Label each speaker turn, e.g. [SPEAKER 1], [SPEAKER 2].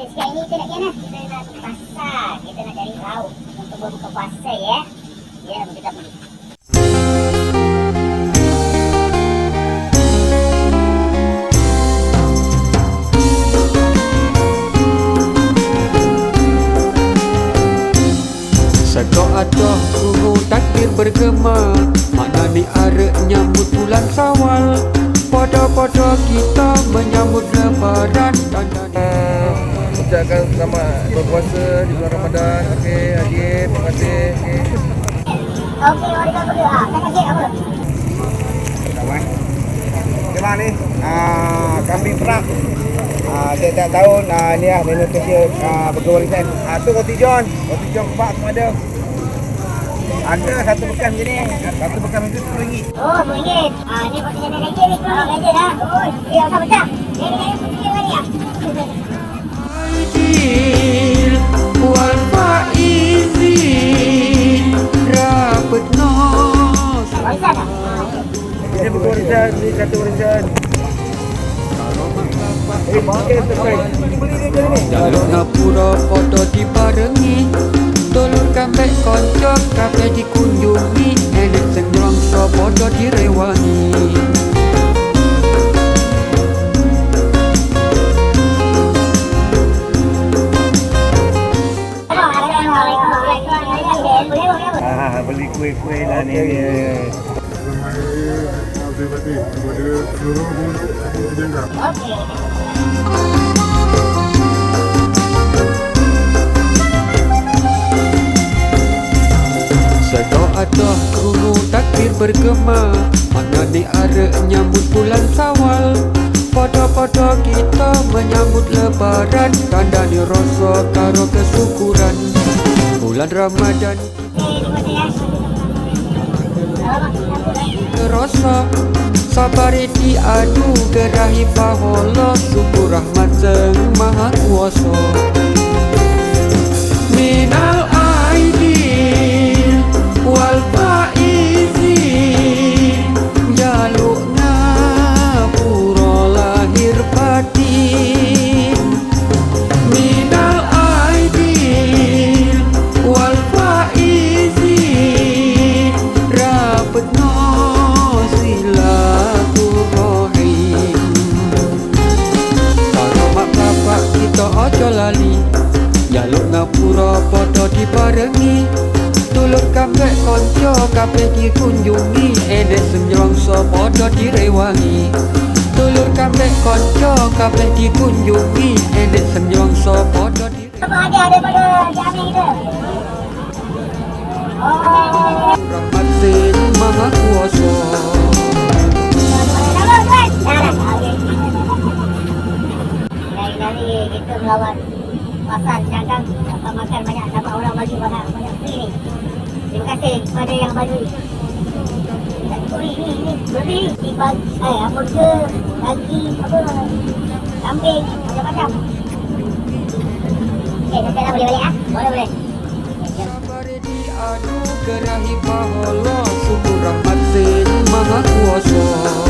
[SPEAKER 1] Okey, sekarang ni kita nak kena kita nak pasar. Kita nak cari lauk untuk berbuka puasa ya. Ya, kita pergi.
[SPEAKER 2] Seko adoh guru takbir bergema Makna ni are nyambut bulan sawal Podo-podo kita menyambut lebaran Tanda
[SPEAKER 3] ucapkan selamat berpuasa di bulan Ramadan. Okey, hadir. Terima kasih. Okey.
[SPEAKER 1] Okey, mari. Ah, tak kasih apa?
[SPEAKER 3] Kawan. Memang ni ah kambing perang. Ah setiap tahun ah ni lah nenek kecil ah berkewarisan. Ah tu roti john. Roti john kebab semua ada. Ada satu bekas macam ni. Satu bekas macam tu RM10.
[SPEAKER 1] Oh, RM10. Ah, ni buat jenis gaji ni. Oh, gaji dah. Oh, ya, sama tak? Ni ni Warisan?
[SPEAKER 3] Ini satu warisan. Eh, pakai sekai. Beli dia macam ni.
[SPEAKER 2] Jaluk ngapura podo dibarengi Dulur kambek konco kape dikunjungi Enek sing ngrongso podo direwangi
[SPEAKER 3] Ah, beli kuih-kuih lah ni.
[SPEAKER 4] Terima kasih kepada seluruh
[SPEAKER 2] bergema Mana ni are nyambut bulan sawal. Podo-podo kita menyambut lebaran Tanda ni rasa karo kesyukuran. Bulan Ramadan terasa Sabar diadu gerahi pahala Syukur rahmat maha kuasa ngapura podo dibarengi Tulur kambek konco kabeh dikunjungi Enek senyongso podo direwangi Tulur kambek konco kabeh dikunjungi Enek senyongso podo direwangi
[SPEAKER 1] Apa ada daripada jami kita? Oh,
[SPEAKER 2] Rahmat sin maha kuasa
[SPEAKER 1] nama tuan? Dah dah. Okey. Dari-dari kita melawan pasar dagang dapat makan banyak dapat orang bagi banyak banyak free ni. Terima kasih kepada yang bagi. Oh, ni ni beri di bagi eh ke lagi apa kambing macam-macam. Eh, kita dah boleh balik ah. Boleh boleh.
[SPEAKER 2] Sabar diadu gerahi pahala Syukur rahmat sin maha kuasa